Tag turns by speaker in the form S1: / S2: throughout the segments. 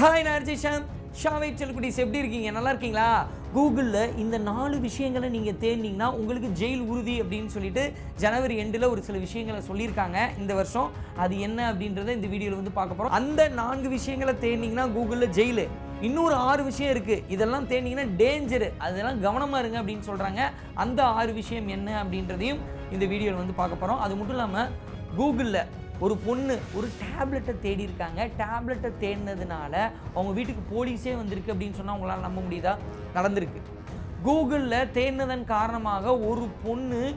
S1: Hi நான் நார்ஜிஷாம் ஷாவை செல்குடிஸ் எப்படி இருக்கீங்க? நல்லா இருக்கீங்களா? கூகுளில் இந்த நாலு விஷயங்களை நீங்கள் தேடினீங்கன்னா உங்களுக்கு ஜெயில் உறுதி அப்படின்னு சொல்லிட்டு ஜனவரி எண்டில் ஒரு சில விஷயங்களை சொல்லியிருக்காங்க இந்த வருஷம். அது என்ன அப்படின்றத இந்த வீடியோவில் வந்து பார்க்க போகிறோம் அந்த நான்கு விஷயங்களை தேடினீங்கன்னா கூகுளில் ஜெயிலு. இன்னொரு ஆறு விஷயம் இருக்குது இதெல்லாம் தேடினீங்கன்னா டேஞ்சரு அதெல்லாம் கவனமாக இருங்க அப்படின்னு சொல்கிறாங்க அந்த ஆறு விஷயம் என்ன அப்படின்றதையும் இந்த வீடியோவில் வந்து பார்க்க போகிறோம் அது மட்டும் இல்லாமல் கூகுளில் ஒரு பொண்ணு ஒரு டேப்லெட்டை தேடி இருக்காங்க. டேப்லெட்டை தேடினதுனால அவங்க வீட்டுக்கு போலீஸே வந்திருக்கு அப்படின்னு சொன்னால் அவங்களால நம்ப முடியுதா? நடந்திருக்கு. கூகுளில் தேடினதன் காரணமாக ஒரு பொண்ணு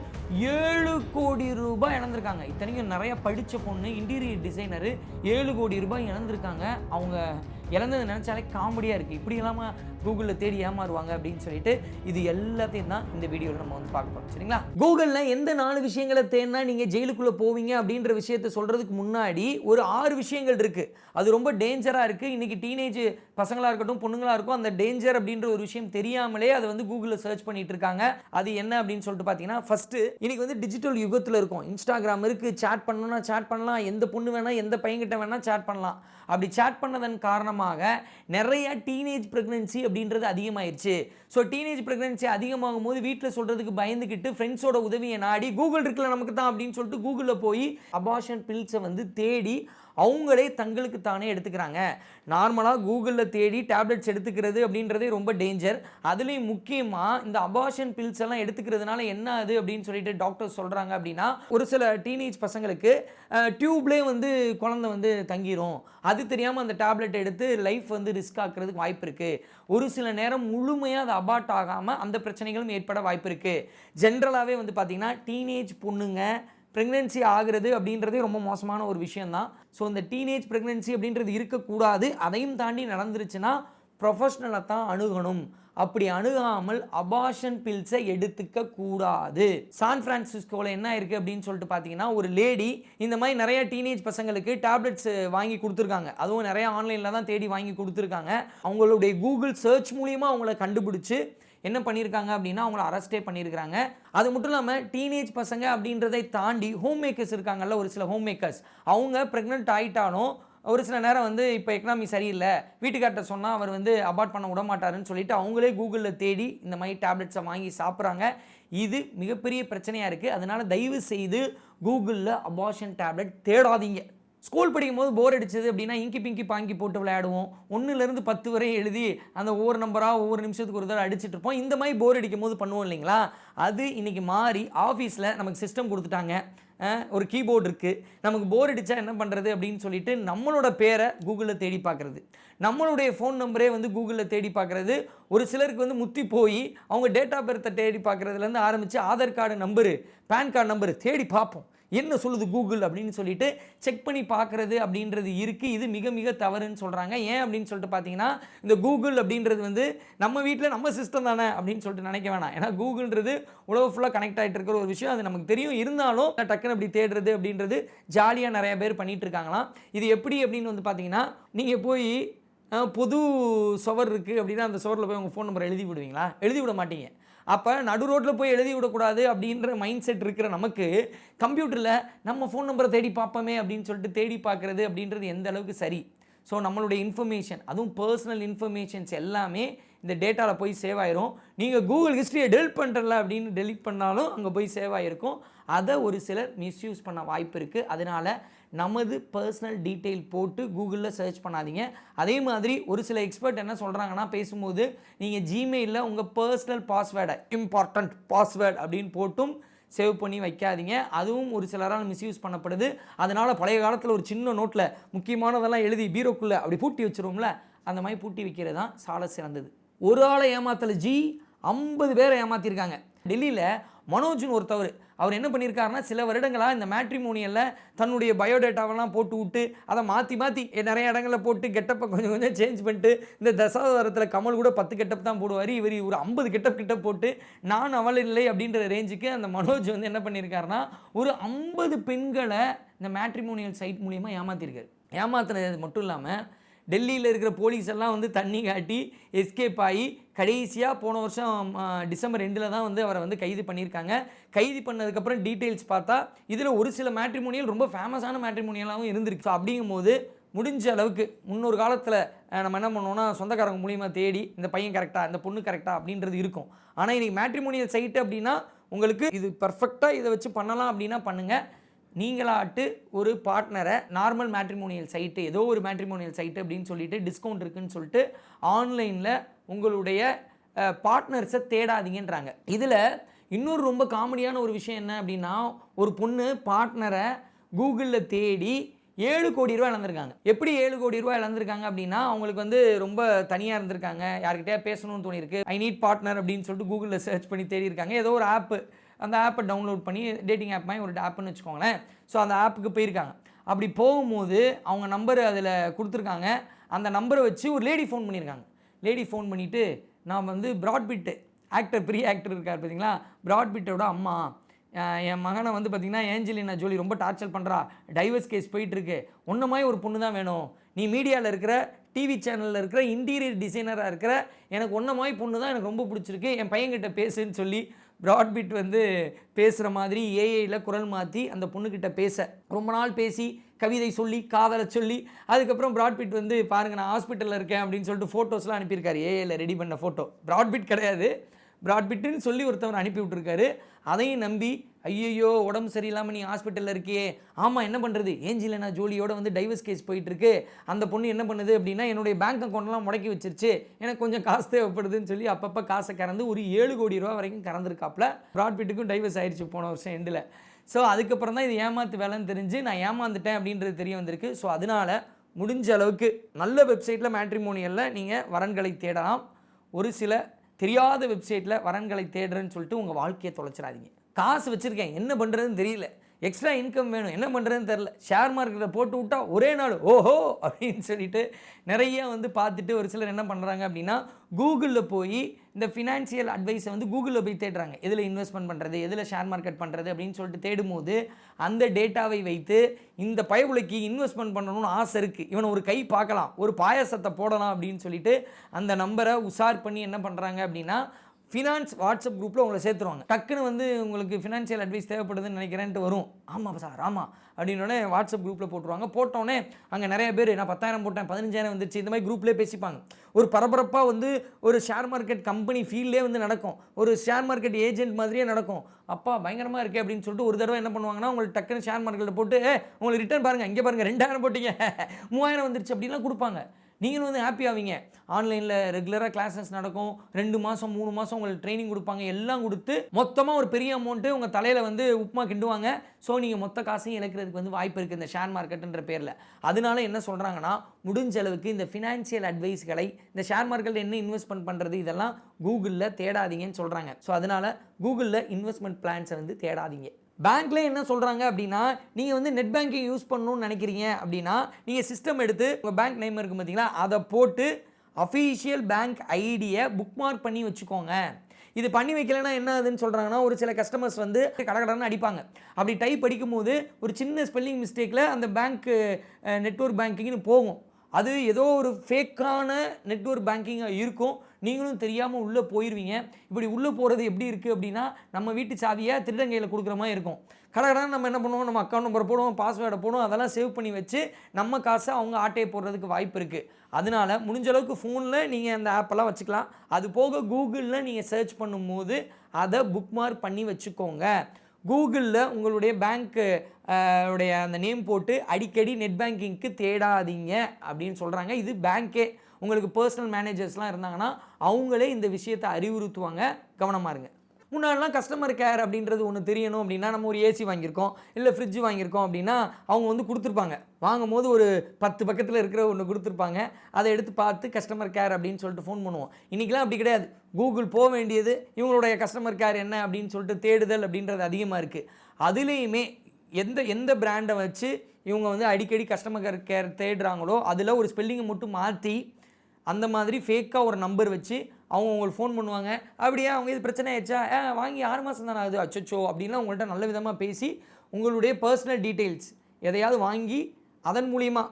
S1: ஏழு கோடி ரூபாய் இழந்திருக்காங்க. இத்தனைக்கும் நிறையா படித்த பொண்ணு இன்டீரியர் டிசைனரு ஏழு கோடி ரூபாய் இழந்திருக்காங்க. அவங்க இழந்தது நினச்சாலே காமெடியாக இருக்குது இப்படி இல்லாமல் கூகுளில் தேடி ஏமாறுவாங்க அப்படின்னு சொல்லிட்டு இது எல்லாத்தையும் தான் இந்த வீடியோவில் நம்ம வந்து பார்க்க போகிறோம் சரிங்களா? கூகுளில் எந்த நாலு விஷயங்களை தேடினா நீங்கள் ஜெயிலுக்குள்ளே போவீங்க அப்படின்ற விஷயத்த சொல்கிறதுக்கு முன்னாடி ஒரு ஆறு விஷயங்கள் இருக்குது அது ரொம்ப டேஞ்சராக இருக்குது இன்றைக்கி டீனேஜ் பசங்களாக இருக்கட்டும் பொண்ணுங்களாக இருக்கும் அந்த டேஞ்சர் அப்படின்ற ஒரு விஷயம் தெரியாமலே அதை வந்து கூகுளில் சர்ச் பண்ணிட்டு இருக்காங்க. அது என்ன அப்படின்னு சொல்லிட்டு பார்த்தீங்கன்னா ஃபஸ்ட்டு இன்றைக்கி வந்து டிஜிட்டல் யுகத்தில் இருக்கும். இன்ஸ்டாகிராம் இருக்குது சேட் பண்ணணும்னா சேட் பண்ணலாம். எந்த பொண்ணு வேணால் எந்த பையன்கிட்ட வேணால் சேட் பண்ணலாம். அப்படி சேட் பண்ணதன் காரணமாக நிறைய டீனேஜ் ப்ரெக்னன்சி அப்படின்றது அதிகமாயிருச்சு. ஸோ டீனேஜ் ப்ரெக்னன்சி அதிகமாகும் போது வீட்டில் சொல்கிறதுக்கு பயந்துக்கிட்டு ஃப்ரெண்ட்ஸோட உதவியை நாடி கூகுள் இருக்குல்ல நமக்கு தான் அப்படின்னு சொல்லிட்டு கூகுளில் போய் அபார்ஷன் பில்ஸை வந்து தேடி அவங்களே தங்களுக்கு தானே எடுத்துக்கிறாங்க. நார்மலாக கூகுளில் தேடி டேப்லெட்ஸ் எடுத்துக்கிறது அப்படின்றதே ரொம்ப டேஞ்சர் அதுலேயும் முக்கியமாக இந்த அபார்ஷன் பில்ஸ் எல்லாம் எடுத்துக்கிறதுனால என்ன ஆகுது அப்படின்னு சொல்லிட்டு டாக்டர் சொல்கிறாங்க அப்படின்னா ஒரு சில டீனேஜ் பசங்களுக்கு டியூப்லே வந்து குழந்தை வந்து தங்கிரும். அது தெரியாமல் அந்த டேப்லெட் எடுத்து லைஃப் வந்து ரிஸ்க் ஆக்குறதுக்கு வாய்ப்பு இருக்குது ஒரு சில நேரம் முழுமையாக அது அபார்ட் ஆகாமல் அந்த பிரச்சனைகளும் ஏற்பட வாய்ப்பு இருக்குது ஜென்ரலாகவே வந்து பார்த்திங்கன்னா டீனேஜ் பொண்ணுங்க ப்ரெக்னென்சி ஆகிறது அப்படின்றதே ரொம்ப மோசமான ஒரு விஷயந்தான் ஸோ இந்த டீனேஜ் ப்ரெக்னென்சி அப்படின்றது இருக்கக்கூடாது. அதையும் தாண்டி நடந்துருச்சுன்னா ப்ரொஃபஷ்னலை தான் அணுகணும். அப்படி அணுகாமல் அபாஷன் பில்ஸை எடுத்துக்க கூடாது. சான் ஃப்ரான்சிஸ்கோவில் என்ன இருக்குது அப்படின்னு சொல்லிட்டு பார்த்தீங்கன்னா ஒரு லேடி இந்த மாதிரி நிறைய டீனேஜ் பசங்களுக்கு டேப்லெட்ஸ் வாங்கி கொடுத்துருக்காங்க. அதுவும் நிறைய ஆன்லைனில் தான் தேடி வாங்கி கொடுத்துருக்காங்க. அவங்களுடைய கூகுள் சர்ச் மூலியமாக அவங்கள கண்டுபிடிச்சி என்ன பண்ணியிருக்காங்க அப்படின்னா அவங்கள அரெஸ்டே பண்ணியிருக்காங்க அது மட்டும் இல்லாமல் டீனேஜ் பசங்க அப்படின்றதை தாண்டி ஹோம் மேக்கர்ஸ் இருக்காங்கல்ல ஒரு சில ஹோம் மேக்கர்ஸ் அவங்க ப்ரெக்னென்ட் ஆகிட்டாலும் ஒரு சில நேரம் வந்து இப்போ எக்கனாமி சரியில்லை. வீட்டுக்கார்ட்ட சொன்னால் அவர் வந்து அபார்ட் பண்ண விட மாட்டாருன்னு சொல்லிட்டு அவங்களே கூகுளில் தேடி இந்த மாதிரி டேப்லெட்ஸை வாங்கி சாப்பிட்றாங்க. இது மிகப்பெரிய பிரச்சனையாக இருக்குது அதனால் தயவு செய்து கூகுளில் அபார்ஷன் டேப்லெட் தேடாதீங்க. ஸ்கூல் படிக்கும் போது போர் அடிச்சது அப்படின்னா இங்கி பிங்கி பாங்கி போட்டு விளையாடுவோம். ஒன்றுலேருந்து பத்து வரையும் எழுதி அந்த ஒவ்வொரு நம்பராக ஒவ்வொரு நிமிஷத்துக்கு ஒரு தடவை அடிச்சுட்டு இருப்போம். இந்த மாதிரி போர் அடிக்கும் போது பண்ணுவோம் இல்லைங்களா? அது இன்றைக்கி மாறி ஆஃபீஸில் நமக்கு சிஸ்டம் கொடுத்துட்டாங்க. ஒரு கீபோர்டு இருக்குது நமக்கு போர் அடித்தா என்ன பண்ணுறது அப்படின்னு சொல்லிட்டு நம்மளோட பேரை கூகுளில் தேடி பார்க்குறது. நம்மளுடைய ஃபோன் நம்பரே வந்து கூகுளில் தேடி பார்க்குறது. ஒரு சிலருக்கு வந்து முத்தி போய் அவங்க டேட் ஆஃப் பர்த்தை தேடி பார்க்குறதுலேருந்து ஆரம்பித்து Aadhaar card number PAN card number தேடி பார்ப்போம். என்ன சொல்லுது கூகுள் அப்படின்னு சொல்லிட்டு செக் பண்ணி பார்க்குறது அப்படின்றது இருக்குது இது மிக மிக தவறுன்னு சொல்கிறாங்க ஏன் அப்படின்னு சொல்லிட்டு பார்த்தீங்கன்னா இந்த கூகுள் அப்படின்றது வந்து நம்ம வீட்டில் நம்ம சிஸ்டம் தானே அப்படின்னு சொல்லிட்டு நினைக்க வேணாம். ஏன்னா கூகுள்ன்றது உலக ஃபுல்லாக கனெக்ட் ஆகிட்டு இருக்கிற ஒரு விஷயம். அது நமக்கு தெரியும். இருந்தாலும் டக்குன்னு அப்படி தேடுறது அப்படின்றது ஜாலியாக நிறைய பேர் பண்ணிட்டு இருக்காங்களாம். இது எப்படி அப்படின்னு வந்து பார்த்தீங்கன்னா நீங்கள் போய் பொது சுவர் இருக்குது அப்படின்னா அந்த சுவரில் போய் உங்கள் ஃபோன் நம்பர் எழுதி விடுவீங்களா? எழுதி விட மாட்டீங்க. அப்போ நடு ரோட்டில் போய் எழுதி விடக்கூடாது அப்படின்ற மைண்ட் செட் இருக்கிற நமக்கு கம்ப்யூட்டரில் நம்ம ஃபோன் நம்பரை தேடி பார்ப்போமே அப்படின்னு சொல்லிட்டு தேடி பார்க்குறது அப்படின்றது எந்த அளவுக்கு சரி? ஸோ நம்மளுடைய இன்ஃபர்மேஷன் அதுவும் பர்சனல் இன்ஃபர்மேஷன்ஸ் எல்லாமே இந்த டேட்டாவில் போய் சேவ் ஆயிரும். நீங்கள் கூகுள் ஹிஸ்ட்ரியை டெலிட் பண்ணுறல அப்படின்னு டெலிட் பண்ணாலும் அங்கே போய் சேவ் ஆகிருக்கும் அதை ஒரு சிலர் மிஸ்யூஸ் பண்ண வாய்ப்பு இருக்குது அதனால் நமது பர்சனல் டீட்டெயில் போட்டு கூகுளில் சர்ச் பண்ணாதீங்க. அதே மாதிரி ஒரு சில எக்ஸ்பர்ட் என்ன சொல்கிறாங்கன்னா பேசும்போது நீங்கள் ஜிமெயிலில் உங்கள் பர்சனல் பாஸ்வேர்டை இம்பார்ட்டண்ட் பாஸ்வேர்டு அப்படின்னு போட்டும் சேவ் பண்ணி வைக்காதீங்க. அதுவும் ஒரு சிலரால் மிஸ்யூஸ் பண்ணப்படுது. அதனால் பழைய காலத்தில் ஒரு சின்ன நோட்டில் முக்கியமானதெல்லாம் எழுதி பீரோக்குள்ளே அப்படி பூட்டி வச்சிருவோம்ல அந்த மாதிரி பூட்டி வைக்கிறது தான் சால சிறந்தது. ஒரு ஆளை ஏமாத்தலை ஜி ஐம்பது பேரை ஏமாற்றிருக்காங்க டெல்லியில் மனோஜ்னு ஒருத்தவர் அவர் என்ன பண்ணியிருக்காருன்னா சில வருடங்களாக இந்த மேட்ரிமோனியலில் தன்னுடைய பயோடேட்டாவெல்லாம் போட்டு விட்டு அதை மாற்றி மாற்றி நிறைய இடங்களில் போட்டு கெட்டப்பை கொஞ்சம் கொஞ்சம் சேஞ்ச் பண்ணிட்டு இந்த தசாவதாரத்தில் கமல் கூட பத்து கெட்டப் தான் போடுவார். இவர் ஒரு ஐம்பது கெட்டப் கிட்ட போட்டு நான் அவள் இல்லை அப்படின்ற ரேஞ்சுக்கு அந்த மனோஜ் வந்து என்ன பண்ணியிருக்காருன்னா ஒரு ஐம்பது பெண்களை இந்த மேட்ரிமோனியல் சைட் மூலியமாக ஏமாற்றிருக்காரு ஏமாத்துனது மட்டும் இல்லாமல் டெல்லியில் இருக்கிற போலீஸ் எல்லாம் வந்து தண்ணி காட்டி எஸ்கேப் ஆகி கடைசியாக போன வருஷம் டிசம்பர் ரெண்டில் தான் வந்து அவரை வந்து கைது பண்ணியிருக்காங்க. கைது பண்ணதுக்கப்புறம் டீட்டெயில்ஸ் பார்த்தா இதில் ஒரு சில மேட்ரிமோனியல் ரொம்ப ஃபேமஸான மேட்ரிமோனியலாகவும் இருந்திருக்கு. ஸோ அப்படிங்கும்போது முடிஞ்ச அளவுக்கு முன்னொரு காலத்தில் நம்ம என்ன பண்ணோம்னா சொந்தக்காரங்க மூலியமாக தேடி இந்த பையன் கரெக்டாக இந்த பொண்ணு கரெக்டாக அப்படின்றது இருக்கும். ஆனால் இன்றைக்கி மேட்ரிமோனியல் சைட்டு அப்படின்னா உங்களுக்கு இது பர்ஃபெக்டாக இதை வச்சு பண்ணலாம் அப்படின்னா பண்ணுங்கள் நீங்களாட்டு ஒரு பார்ட்னரை நார்மல் மேட்ரிமோனியல் சைட்டு ஏதோ ஒரு மேட்ரிமோனியல் சைட்டு அப்படின்னு சொல்லிட்டு டிஸ்கவுண்ட் இருக்குன்னு சொல்லிட்டு ஆன்லைனில் உங்களுடைய பார்ட்னர்ஸை தேடாதீங்கன்றாங்க. இதில் இன்னொரு ரொம்ப காமெடியான ஒரு விஷயம் என்ன அப்படின்னா ஒரு பொண்ணு பார்ட்னரை கூகுளில் தேடி ஏழு கோடி ரூபா இழந்திருக்காங்க. எப்படி ஏழு கோடி ரூபா இழந்திருக்காங்க அப்படின்னா அவங்களுக்கு வந்து ரொம்ப தனியாக இருந்திருக்காங்க. யார்கிட்டயா பேசணும்னு தோணியிருக்கு. ஐ நீட் பார்ட்னர் அப்படின்னு சொல்லிட்டு கூகுளில் சர்ச் பண்ணி தேடி இருக்காங்க ஏதோ ஒரு ஆப்பு அந்த ஆப்பை டவுன்லோட் பண்ணி டேட்டிங் ஆப் மாதிரி ஒரு ஆப்புன்னு வச்சுக்கோங்களேன். ஸோ அந்த ஆப்புக்கு போயிருக்காங்க. அப்படி போகும்போது அவங்க நம்பர் அதில் கொடுத்துருக்காங்க. அந்த நம்பரை வச்சு ஒரு லேடி ஃபோன் பண்ணியிருக்காங்க. லேடி ஃபோன் பண்ணிவிட்டு நான் வந்து ப்ராட்பிட்டு ஆக்டர் பெரிய ஆக்டர் இருக்கார் பார்த்தீங்களா? ப்ராட்பிட்டோட அம்மா. என் மகனை வந்து பார்த்திங்கன்னா ஏஞ்சலினா ஜோலி ரொம்ப டார்ச்சர் பண்ணுறா டைவர்ஸ் கேஸ் போயிட்டுருக்கு. ஒன்று மாதிரி ஒரு பொண்ணு தான் வேணும். நீ மீடியாவில் இருக்கிற டிவி சேனலில் இருக்கிற இன்டீரியர் டிசைனராக இருக்கிற எனக்கு ஒன்றை மாதிரி பொண்ணு தான் எனக்கு ரொம்ப பிடிச்சிருக்கு. என் பையன்கிட்ட பேசுன்னு சொல்லி ப்ராட்பிட் வந்து பேசுகிற மாதிரி ஏஐயில் குரல் மாற்றி அந்த பொண்ணுக்கிட்ட பேச. ரொம்ப நாள் பேசி கவிதை சொல்லி காதலை சொல்லி அதுக்கப்புறம் ப்ராட்பிட் வந்து பாருங்கள் நான் ஹாஸ்பிட்டலில் இருக்கேன் அப்படின்னு சொல்லிட்டு ஃபோட்டோஸ்லாம் அனுப்பியிருக்காரு. ஏஐயில் ரெடி பண்ண ஃபோட்டோ ப்ராட்பிட் கிடையாது. ப்ராட்பிட்டுன்னு சொல்லி ஒருத்தவர் அனுப்பி விட்டுருக்காரு அதையும் நம்பி ஐயையோ உடம்பு சரியில்லாமல் நீ ஹாஸ்பிட்டலில் இருக்கியே. ஆமாம் என்ன பண்ணுறது ஏஞ்சிலனா ஜோலியோட வந்து டைவர்ஸ் கேஸ் போயிட்டுருக்கு. அந்த பொண்ணு என்ன பண்ணுது அப்படின்னா என்னுடைய பேங்க் அக்கௌண்ட்லாம் முடக்கி வச்சிருச்சு. எனக்கு கொஞ்சம் காசு தேவைப்படுதுன்னு சொல்லி அப்பப்போ காசை கறந்து ஒரு ஏழு கோடி ரூபா வரைக்கும் கறந்துருக்காப்புல ப்ராட்பிட்டுக்கும் டைவர்ஸ் ஆயிடுச்சு போன வருஷம் எண்டில் ஸோ அதுக்கப்புறம் தான் இது ஏமாத்து வேலைன்னு தெரிஞ்சு நான் ஏமாந்துட்டேன் அப்படின்றது தெரிய வந்திருக்கு. ஸோ அதனால் முடிஞ்ச அளவுக்கு நல்ல வெப்சைட்டில் மேட்ரிமோனியலில் நீங்கள் வரன்களை தேடலாம். ஒரு சில தெரியாத வெப்சைட்டில் வரன்களை தேடுறேன்னு சொல்லிட்டு உங்கள் வாழ்க்கையை தொலைச்சிடாதீங்க. காசு வச்சுருக்கேன். என்ன பண்ணுறதுன்னு தெரியல. எக்ஸ்ட்ரா இன்கம் வேணும். என்ன பண்ணுறதுன்னு தெரில ஷேர் மார்க்கெட்டில் போட்டு விட்டா ஒரே நாள் ஓஹோ அப்படின்னு சொல்லிட்டு நிறைய வந்து பார்த்துட்டு ஒரு சிலர் என்ன பண்ணுறாங்க அப்படின்னா கூகுளில் போய் இந்த ஃபினான்ஷியல் அட்வைஸை வந்து கூகுளில் போய் தேடுறாங்க. எதில் இன்வெஸ்ட்மெண்ட் பண்ணுறது எதில் ஷேர் மார்க்கெட் பண்ணுறது அப்படின்னு சொல்லிட்டு தேடும்போது அந்த டேட்டாவை வைத்து இந்த பயவுளைக்கு இன்வெஸ்ட்மெண்ட் பண்ணணும்னு ஆசை இருக்குது இவனை ஒரு கை பார்க்கலாம். ஒரு பாயாசத்தை போடலாம் அப்படின்னு சொல்லிட்டு அந்த நம்பரை உஷார் பண்ணி என்ன பண்ணுறாங்க அப்படின்னா ஃபினான்ஸ் வாட்ஸ்அப் குரூப்பில் உங்களை சேர்த்துருவாங்க. டக்குன்னு வந்து உங்களுக்கு ஃபினான்ஷியல் அட்வைஸ் தேவைப்படுதுன்னு நினைக்கிறேன்ட்டு வரும். ஆமாம் சார் ஆமாம் அப்படின்னோடனே வாட்ஸ்அப் குரூப்பில் போட்டுருவாங்க. போட்டோன்னே அங்கே நிறைய பேர் நான் பத்தாயிரம் போட்டேன் பதினஞ்சாயிரம் வந்துருச்சு. இந்த மாதிரி குரூப்லேயே பேசிப்பாங்க. ஒரு பரபரப்பாக வந்து ஒரு ஷேர் மார்க்கெட் கம்பெனி ஃபீல்டே வந்து நடக்கும். ஒரு ஷேர் மார்க்கெட் ஏஜென்ட் மாதிரியே நடக்கும். அப்பா பயங்கரமாக இருக்கே அப்படின்னு சொல்லிட்டு ஒரு தடவை என்ன பண்ணுவாங்கன்னா உங்களுக்கு டக்குன்னு ஷேர் மார்க்கெட்டில் போட்டு உங்களுக்கு ரிட்டர்ன் பாருங்கள் இங்கே பாருங்கள் ரெண்டாயிரம் போட்டீங்க. மூவாயிரம் வந்துருச்சு அப்படின்லாம் கொடுப்பாங்க. நீங்களும் வந்து ஹாப்பி ஆவீங்க. ஆன்லைனில் ரெகுலராக கிளாஸஸ் நடக்கும். ரெண்டு மாதம் மூணு மாதம் உங்களுக்கு ட்ரைனிங் கொடுப்பாங்க. எல்லாம் கொடுத்து மொத்தமாக ஒரு பெரிய அமௌண்ட்டு உங்கள் தலையில் வந்து உப்புமா கிண்டுவாங்க. ஸோ நீங்கள் மொத்த காசையும் இழக்கிறதுக்கு வந்து வாய்ப்பு இருக்குது இந்த ஷேர் மார்க்கெட்டுன்ற பேரில். அதனால என்ன சொல்கிறாங்கன்னா முடிஞ்ச அளவுக்கு இந்த ஃபினான்ஷியல் அட்வைஸ்களை இந்த ஷேர் மார்க்கெட்டில் என்ன இன்வெஸ்ட்மெண்ட் பண்ணுறது இதெல்லாம் கூகுளில் தேடாதீங்கன்னு சொல்கிறாங்க ஸோ அதனால் கூகுளில் இன்வெஸ்ட்மெண்ட் பிளான்ஸை வந்து தேடாதீங்க. பேங்க்ல என்ன சொல்கிறாங்க அப்படின்னா நீங்கள் வந்து நெட் பேங்கிங் யூஸ் பண்ணணும்னு நினைக்கிறீங்க அப்படின்னா நீங்கள் சிஸ்டம் எடுத்து உங்கள் பேங்க் நேம் இருக்கும் பார்த்தீங்களா அதை போட்டு அஃபீஷியல் பேங்க் ஐடியை புக் மார்க் பண்ணி வச்சுக்கோங்க. இது பண்ணி வைக்கலைன்னா என்ன ஆகுதுன்னு சொல்கிறாங்கன்னா ஒரு சில கஸ்டமர்ஸ் வந்து கடகடன்னு அடிப்பாங்க. அப்படி டைப் அடிக்கும்போது ஒரு சின்ன ஸ்பெல்லிங் மிஸ்டேக்கில் அந்த பேங்க்கு நெட்வொர்க் பேங்கிங்னு போகும். அது ஏதோ ஒரு ஃபேக்கான நெட்ஒர்க் பேங்கிங்காக இருக்கும். நீங்களும் தெரியாமல் உள்ளே போயிடுவீங்க இப்படி உள்ளே போகிறது எப்படி இருக்குது அப்படின்னா நம்ம வீட்டு சாவியை திருடங்கையில் கொடுக்குற மாதிரி இருக்கும். கடகடான்னு நம்ம என்ன பண்ணுவோம்? நம்ம அக்கௌண்ட் நம்பர் போடுவோம் பாஸ்வேர்டை போடுவோம் அதெல்லாம் சேவ் பண்ணி வச்சு நம்ம காசை அவங்க ஆட்டையை போடுறதுக்கு வாய்ப்பு இருக்குது அதனால முடிஞ்ச அளவுக்கு ஃபோனில் நீங்கள் அந்த ஆப்பெல்லாம் வச்சுக்கலாம். அது போக கூகுளில் நீங்கள் சர்ச் பண்ணும்போது அதை புக் மார்க் பண்ணி வச்சுக்கோங்க. கூகுளில் உங்களுடைய பேங்க்கு உடைய அந்த நேம் போட்டு அடிக்கடி நெட் பேங்கிங்க்கு தேடாதீங்க அப்படின்னு சொல்கிறாங்க இது பேங்க்கே உங்களுக்கு பர்சனல் மேனேஜர்ஸ்லாம் இருந்தாங்கன்னா அவங்களே இந்த விஷயத்தை அறிவுறுத்துவாங்க. கவனமாக இருங்க. முன்னாடிலாம் கஸ்டமர் கேர் அப்படின்றது ஒன்று தெரியணும் அப்படின்னா நம்ம ஒரு ஏசி வாங்கியிருக்கோம். இல்லை ஃப்ரிட்ஜ் வாங்கியிருக்கோம் அப்படின்னா அவங்க வந்து கொடுத்துருப்பாங்க. வாங்கும் போது ஒரு பத்து பக்கத்தில் இருக்கிற ஒன்று கொடுத்துருப்பாங்க. அதை எடுத்து பார்த்து கஸ்டமர் கேர் அப்படின்னு சொல்லிட்டு ஃபோன் பண்ணுவோம். இன்றைக்கெலாம் அப்படி கிடையாது. கூகுள் போக வேண்டியது இவங்களுடைய கஸ்டமர் கேர் என்ன அப்படின்னு சொல்லிட்டு தேடுதல் அப்படின்றது அதிகமாக இருக்குது அதுலேயுமே எந்த எந்த பிராண்டை வச்சு இவங்க வந்து அடிக்கடி கஸ்டமர் கேர் தேடுறாங்களோ அதில் ஒரு ஸ்பெல்லிங்கை மட்டும் மாற்றி அந்த மாதிரி ஃபேக்காக ஒரு நம்பர் வச்சு அவங்க உங்களுக்கு ஃபோன் பண்ணுவாங்க. அப்படியே அவங்க இது பிரச்சனை ஆயிடுச்சா? ஏ வாங்கி ஆறு மாதம் தானே ஆகுது? அச்சோ அப்படின்லாம் உங்கள்கிட்ட நல்ல விதமாக பேசி உங்களுடைய பர்சனல் டீட்டெயில்ஸ் எதையாவது வாங்கி அதன் மூலிமா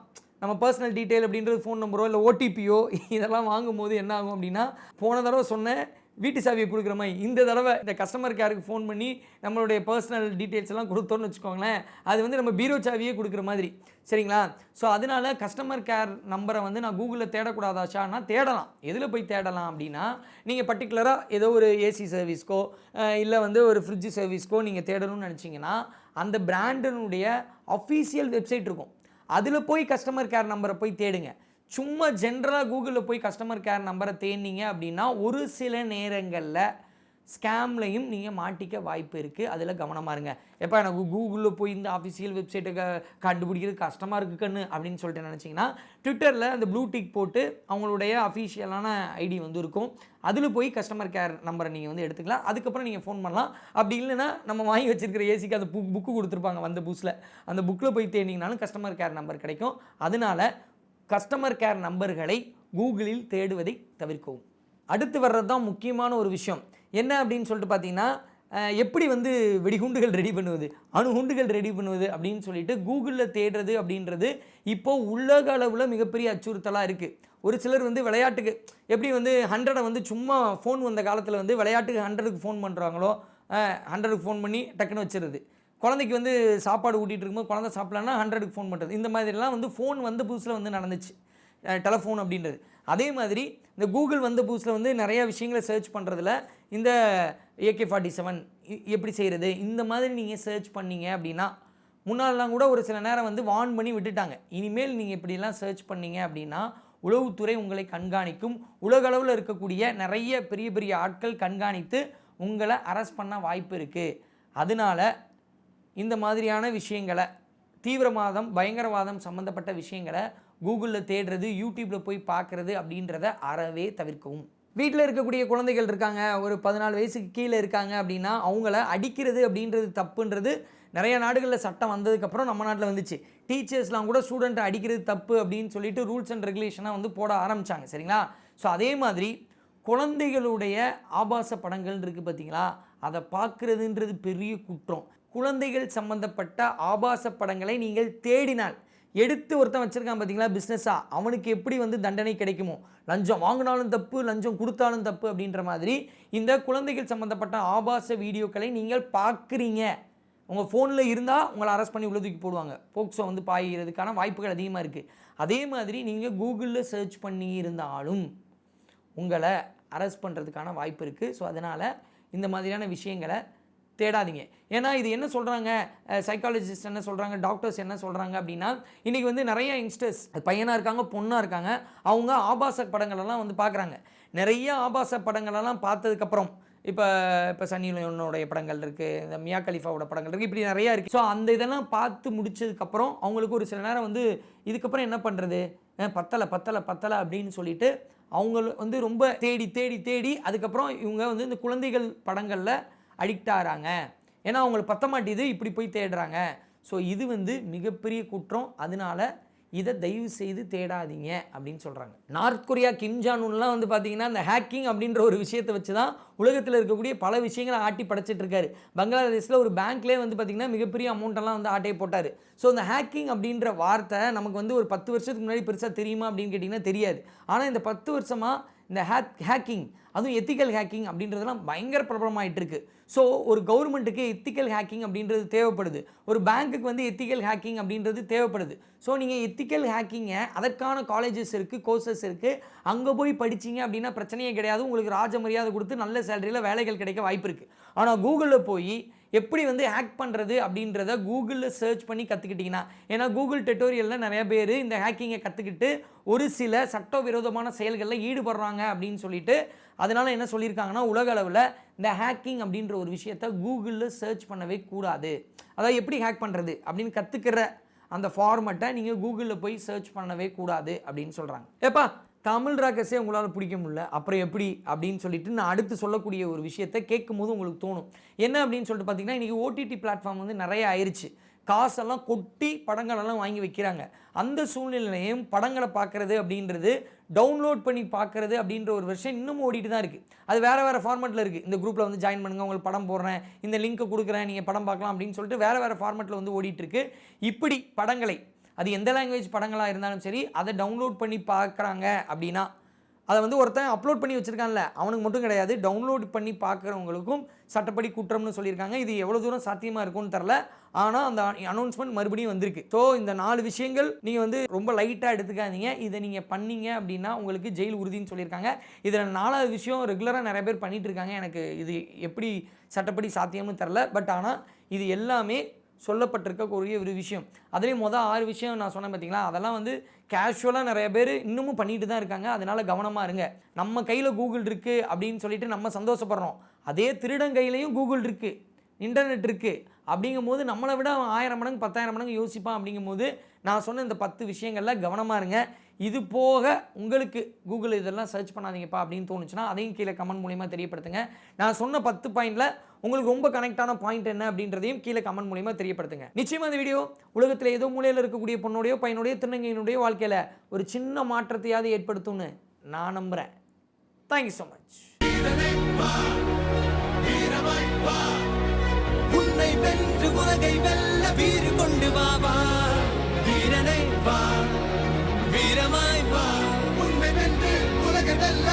S1: நம்ம பர்சனல் டீட்டெயில் அப்படின்றது ஃபோன் நம்பரோ இல்லை ஓடிபியோ இதெல்லாம் வாங்கும்போது என்ன ஆகும் அப்படின்னா போன தடவை சொன்னேன் வீட்டு சாவியை கொடுக்குற மாதிரி இந்த தடவை இந்த கஸ்டமர் கேருக்கு ஃபோன் பண்ணி நம்மளுடைய பர்சனல் டீட்டெயில்ஸ் எல்லாம் கொடுத்தோன்னு வச்சுக்கோங்களேன் அது வந்து நம்ம பீரோ சாவியே கொடுக்குற மாதிரி. சரிங்களா? ஸோ அதனால கஸ்டமர் கேர் நம்பரை வந்து நான் கூகுளில் தேடக்கூடாதாச்சான்னா தேடலாம். எதில் போய் தேடலாம் அப்படின்னா நீங்கள் பர்டிகுலராக ஏதோ ஒரு ஏசி சர்வீஸ்க்கோ இல்லை வந்து ஒரு ஃப்ரிட்ஜ் சர்வீஸ்க்கோ நீங்கள் தேடணும்னு நினச்சிங்கன்னா அந்த பிராண்டினுடைய அஃபீஷியல் வெப்சைட் இருக்கும். அதில் போய் கஸ்டமர் கேர் நம்பரை போய் தேடுங்க. சும்மா ஜென்ரலாக கூகுளில் போய் கஸ்டமர் கேர் நம்பரை தேடினீங்க அப்படின்னா ஒரு சில நேரங்களில் ஸ்கேம்லையும் நீங்கள் மாட்டிக்க வாய்ப்பு இருக்குது அதில் கவனமாக இருங்க. எப்போ எனக்கு கூகுளில் போய் இந்த அஃபிஷியல் வெப்சைட்டை க கண்டுபிடிக்கிறது கஷ்டமாக இருக்குது கண்ணு அப்படின்னு சொல்லிட்டு நினச்சிங்கன்னா ட்விட்டரில் அந்த ப்ளூ டிக் போட்டு அவங்களுடைய அஃபிஷியலான ஐடி வந்து இருக்கும். அதில் போய் கஸ்டமர் கேர் நம்பரை நீங்கள் வந்து எடுத்துக்கலாம். அதுக்கப்புறம் நீங்கள் ஃபோன் பண்ணலாம். அப்படி இல்லைன்னா நம்ம வாங்கி வச்சிருக்கிற ஏசிக்கு அந்த புக் புக்கு கொடுத்துருப்பாங்க வந்த பூஸில் அந்த புக்கில் போய் தேடினீங்கனாலும் கஸ்டமர் கேர் நம்பர் கிடைக்கும். அதனால கஸ்டமர் கேர் நம்பர்களை கூகுளில் தேடுவதை தவிர்க்கவும். அடுத்து வர்றது தான் முக்கியமான ஒரு விஷயம். என்ன அப்படின்னு சொல்லிட்டு பார்த்தீங்கன்னா எப்படி வந்து வெடிகுண்டுகள் ரெடி பண்ணுவது அணுகுண்டுகள் ரெடி பண்ணுவது அப்படின்னு சொல்லிட்டு கூகுளில் தேடுறது அப்படின்றது இப்போது உலக அளவில் மிகப்பெரிய அச்சுறுத்தலாக இருக்குது ஒரு சிலர் வந்து விளையாட்டுக்கு எப்படி வந்து ஹண்ட்ரடை வந்து சும்மா ஃபோன் வந்த காலத்தில் வந்து விளையாட்டுக்கு ஹண்ட்ரடுக்கு ஃபோன் பண்ணுறாங்களோ ஹண்ட்ரடுக்கு ஃபோன் பண்ணி டக்குன்னு வச்சிருது குழந்தைக்கு வந்து சாப்பாடு ஊட்டிகிட்டு இருக்கும்போது குழந்தை சாப்பிடலன்னா ஹண்ட்ரடுக்கு ஃபோன் பண்ணுறது இந்த மாதிரிலாம் வந்து ஃபோன் வந்த புதுசில் வந்து நடந்துச்சு. டெலஃபோன் அப்படின்றது. அதே மாதிரி இந்த கூகுள் வந்த புதுசில் வந்து நிறைய விஷயங்களை சர்ச் பண்ணுறதுல இந்த ஏகே ஃபார்ட்டி செவன் எப்படி செய்கிறது இந்த மாதிரி நீங்கள் சர்ச் பண்ணீங்க அப்படின்னா முன்னாடிலாம் கூட ஒரு சில நேரம் வந்து வான் பண்ணி விட்டுட்டாங்க. இனிமேல் நீங்கள் இப்படிலாம் சர்ச் பண்ணீங்க அப்படின்னா உளவுத்துறை உங்களை கண்காணிக்கும். உலகளவில் இருக்கக்கூடிய நிறைய பெரிய பெரிய ஆட்கள் கண்காணித்து உங்களை அரெஸ்ட் பண்ண வாய்ப்பு இருக்குது அதனால இந்த மாதிரியான விஷயங்களை தீவிரவாதம் பயங்கரவாதம் சம்மந்தப்பட்ட விஷயங்களை கூகுளில் தேடுறது யூடியூப்பில் போய் பார்க்குறது அப்படின்றத அறவே தவிர்க்கவும். வீட்டில் இருக்கக்கூடிய குழந்தைகள் இருக்காங்க ஒரு பதினாலு வயசுக்கு கீழே இருக்காங்க அப்படின்னா அவங்கள அடிக்கிறது அப்படின்றது தப்புன்றது நிறைய நாடுகளில் சட்டம் வந்ததுக்கப்புறம் நம்ம நாட்டில் வந்துச்சு. டீச்சர்ஸ்லாம் கூட ஸ்டூடெண்ட்டை அடிக்கிறது தப்பு அப்படின்னு சொல்லிட்டு ரூல்ஸ் அண்ட் ரெகுலேஷனாக வந்து போட ஆரம்பித்தாங்க சரிங்களா? ஸோ அதே மாதிரி குழந்தைகளுடைய ஆபாச படங்கள் இருக்குது பார்த்தீங்களா அதை பார்க்குறதுன்றது பெரிய குற்றம். குழந்தைகள் சம்பந்தப்பட்ட ஆபாச படங்களை நீங்கள் தேடினால் எடுத்து ஒருத்தன் வச்சுருக்கான் பார்த்தீங்களா பிஸ்னஸாக அவனுக்கு எப்படி வந்து தண்டனை கிடைக்குமோ லஞ்சம் வாங்கினாலும் தப்பு லஞ்சம் கொடுத்தாலும் தப்பு அப்படின்ற மாதிரி இந்த குழந்தைகள் சம்மந்தப்பட்ட ஆபாச வீடியோக்களை நீங்கள் பார்க்குறீங்க. உங்கள் ஃபோனில் இருந்தால் உங்களை அரெஸ்ட் பண்ணி உள்ள தூக்கி போடுவாங்க. போக்ஸோ வந்து பாய்கிறதுக்கான வாய்ப்புகள் அதிகமாக இருக்குது அதே மாதிரி நீங்கள் கூகுளில் சர்ச் பண்ணி இருந்தாலும் உங்களை அரெஸ்ட் பண்ணுறதுக்கான வாய்ப்பு இருக்குது ஸோ அதனால் இந்த மாதிரியான விஷயங்களை தேடாதீங்க. ஏன்னா இது என்ன சொல்கிறாங்க சைக்காலஜிஸ்ட் என்ன சொல்கிறாங்க டாக்டர்ஸ் என்ன சொல்கிறாங்க அப்படின்னா இன்றைக்கி வந்து நிறைய யங்ஸ்டர்ஸ் பையனாக இருக்காங்க பொண்ணாக இருக்காங்க அவங்க ஆபாச படங்களெல்லாம் வந்து பார்க்குறாங்க. நிறைய ஆபாச படங்களெல்லாம் பார்த்ததுக்கப்புறம் இப்போ இப்போ சன்னி லியோனுடைய படங்கள் இருக்குது இந்த மியா கலிஃபாவோட படங்கள் இருக்குது இப்படி நிறையா இருக்குது ஸோ அந்த இதெல்லாம் பார்த்து முடிச்சதுக்கப்புறம் அவங்களுக்கு ஒரு சில நேரம் வந்து இதுக்கப்புறம் என்ன பண்ணுறது பத்தலை பத்தலை பத்தலை அப்படின்னு சொல்லிட்டு அவங்க வந்து ரொம்ப தேடி தேடி தேடி அதுக்கப்புறம் இவங்க வந்து இந்த குழந்தைகள் படங்களில் அடிக்ட் ஆகிறாங்க. ஏன்னா அவங்களுக்கு பத்த மாட்டேது இப்படி போய் தேடுறாங்க. ஸோ இது வந்து மிகப்பெரிய குற்றம். அதனால இதை தயவு செய்து தேடாதீங்க அப்படின்னு சொல்கிறாங்க நார்த் கொரியா கிம் ஜானுன்லாம் வந்து பார்த்தீங்கன்னா இந்த ஹேக்கிங் அப்படின்ற ஒரு விஷயத்தை வச்சு தான் உலகத்தில் இருக்கக்கூடிய பல விஷயங்களை ஆட்டி படைச்சிட்டு இருக்காரு. பங்களாதேஷில் ஒரு பேங்க்லேயே வந்து பார்த்திங்கன்னா மிகப்பெரிய அமௌண்ட்டெல்லாம் வந்து ஆட்டையை போட்டார். ஸோ இந்த ஹேக்கிங் அப்படின்ற வார்த்தை நமக்கு வந்து ஒரு பத்து வருஷத்துக்கு முன்னாடி பெருசாக தெரியுமா அப்படின்னு கேட்டிங்கன்னா தெரியாது. ஆனால் இந்த பத்து வருஷமாக இந்த ஹேக் ஹேக்கிங் அதுவும் எத்திக்கல் ஹேக்கிங் அப்படின்றதெல்லாம் பயங்கர பிரபலமாயிட்டு இருக்கு ஸோ ஒரு கவர்மெண்ட்டுக்கு எத்திக்கல் ஹேக்கிங் அப்படின்றது தேவைப்படுது. ஒரு பேங்க்குக்கு வந்து எத்திக்கல் ஹேக்கிங் அப்படின்றது தேவைப்படுது. ஸோ நீங்கள் எத்திக்கல் ஹேக்கிங்கை அதற்கான காலேஜஸ் இருக்குது கோர்சஸ் இருக்குது அங்கே போய் படிச்சீங்க அப்படின்னா பிரச்சனையே கிடையாது. உங்களுக்கு ராஜ மரியாதை கொடுத்து நல்ல சேலரியில் வேலைகள் கிடைக்க வாய்ப்பு இருக்குது ஆனால் கூகுளில் போய் எப்படி வந்து ஹேக் பண்ணுறது அப்படின்றத கூகுளில் சர்ச் பண்ணி கற்றுக்கிட்டிங்கன்னா ஏன்னா கூகுள் டெட்டோரியலில் நிறைய பேர் இந்த ஹேக்கிங்கை கற்றுக்கிட்டு ஒரு சில சட்டவிரோதமான செயல்களில் ஈடுபடுறாங்க அப்படின்னு சொல்லிட்டு அதனால் என்ன சொல்லியிருக்காங்கன்னா உலக அளவில் இந்த ஹேக்கிங் அப்படின்ற ஒரு விஷயத்த கூகுளில் சர்ச் பண்ணவே கூடாது. அதாவது எப்படி ஹேக் பண்ணுறது அப்படின்னு கற்றுக்கிற அந்த ஃபார்மெட்டை நீங்கள் கூகுளில் போய் சர்ச் பண்ணவே கூடாது அப்படின்னு சொல்கிறாங்க ஏப்பா தமிழ் ராக்கர்ஸே உங்களால் பிடிக்க முடியல. அப்புறம் எப்படி? அப்படின்னு சொல்லிட்டு நான் அடுத்து சொல்லக்கூடிய ஒரு விஷயத்தை கேட்கும் போது உங்களுக்கு தோணும். என்ன அப்படின்னு சொல்லிட்டு பார்த்தீங்கன்னா இன்றைக்கி ஓடிடி பிளாட்ஃபார்ம் வந்து நிறைய ஆயிடுச்சு காசெல்லாம் கொட்டி படங்களெல்லாம் வாங்கி வைக்கிறாங்க. அந்த சூழ்நிலையும் படங்களை பார்க்குறது அப்படின்றது டவுன்லோட் பண்ணி பார்க்குறது அப்படின்ற ஒரு விஷயம் இன்னும் ஓடிட்டு தான் இருக்குது அது வேறு வேறு ஃபார்மெட்டில் இருக்குது இந்த குரூப்பில் வந்து ஜாயின் பண்ணுங்கள் உங்களுக்கு படம் போடுறேன் இந்த லிங்க்கை கொடுக்குறேன் நீங்கள் படம் பார்க்கலாம் அப்படின்னு சொல்லிட்டு வேறு வேறு ஃபார்மெட்டில் வந்து ஓடிட்டுருக்கு இப்படி படங்களை அது எந்த லாங்குவேஜ் படங்களாக இருந்தாலும் சரி அதை டவுன்லோட் பண்ணி பார்க்குறாங்க அப்படின்னா அதை வந்து ஒருத்தன் அப்லோட் பண்ணி வச்சுருக்கான்ல அவனுக்கு மட்டும் கிடையாது டவுன்லோட் பண்ணி பார்க்குறவங்களுக்கும் சட்டப்படி குற்றம்னு சொல்லியிருக்காங்க. இது எவ்வளோ தூரம் சாத்தியமாக இருக்கும்னு தெரில ஆனால் அந்த அனௌன்ஸ்மெண்ட் மறுபடியும் வந்திருக்கு. ஸோ இந்த நாலு விஷயங்கள் நீங்கள் வந்து ரொம்ப லைட்டாக எடுத்துக்காதீங்க. இதை நீங்கள் பண்ணீங்க அப்படின்னா உங்களுக்கு ஜெயில் உறுதின்னு சொல்லியிருக்காங்க. இதில் நாலாவது விஷயம் ரெகுலராக நிறைய பேர் பண்ணிகிட்ருக்காங்க இருக்காங்க. எனக்கு இது எப்படி சட்டப்படி சாத்தியம்னு தெரில பட் ஆனால் இது எல்லாமே சொல்லப்பட்டிருக்கக்கூடிய ஒரு விஷயம். அதுலேயும் மொதல் ஆறு விஷயம் நான் சொன்னேன் பார்த்தீங்களா அதெல்லாம் வந்து கேஷுவலாக நிறைய பேர் இன்னமும் பண்ணிட்டு தான் இருக்காங்க. அதனால் கவனமாக இருங்க. நம்ம கையில் கூகுள் இருக்குது அப்படின்னு சொல்லிட்டு நம்ம சந்தோஷப்படுறோம். அதே திருடன் கையிலையும் கூகுள் இருக்குது இன்டர்நெட் இருக்குது அப்படிங்கும்போது நம்மளை விட அவன் ஆயிரம் மடங்கு பத்தாயிரம் மடங்கு யோசிப்பான் அப்படிங்கும்போது நான் சொன்ன இந்த பத்து விஷயங்களில் கவனமாக இருங்க. இது போக உங்களுக்கு கூகுள் இதெல்லாம் சர்ச் பண்ணாதீங்கப்பா அப்படின்னு தோணுச்சுன்னா அதையும் கீழே கமெண்ட் மூலியமாக தெரியப்படுத்துங்க. நான் சொன்ன பத்து பாயிண்டில் உங்களுக்கு ரொம்ப கனெக்டான பாயிண்ட் என்ன அப்படின்றதையும் கீழே கமெண்ட் மூலியமாக தெரியப்படுத்துங்க. நிச்சயமாக இந்த வீடியோ உலகத்தில் ஏதோ மூலையில் இருக்கக்கூடிய பொண்ணுடையோ பையனுடைய திருநங்கையினுடைய வாழ்க்கையில் ஒரு சின்ன மாற்றத்தையாவது ஏற்படுத்தும்னு நான் நம்புகிறேன் தேங்க்யூ ஸோ மச்
S2: உன்னை வென்று உலகை வெல்ல வீறு கொண்டு வா. வீரனை வா. வீரமாய் வா.
S3: உன்னை வென்று உலகை வெல்ல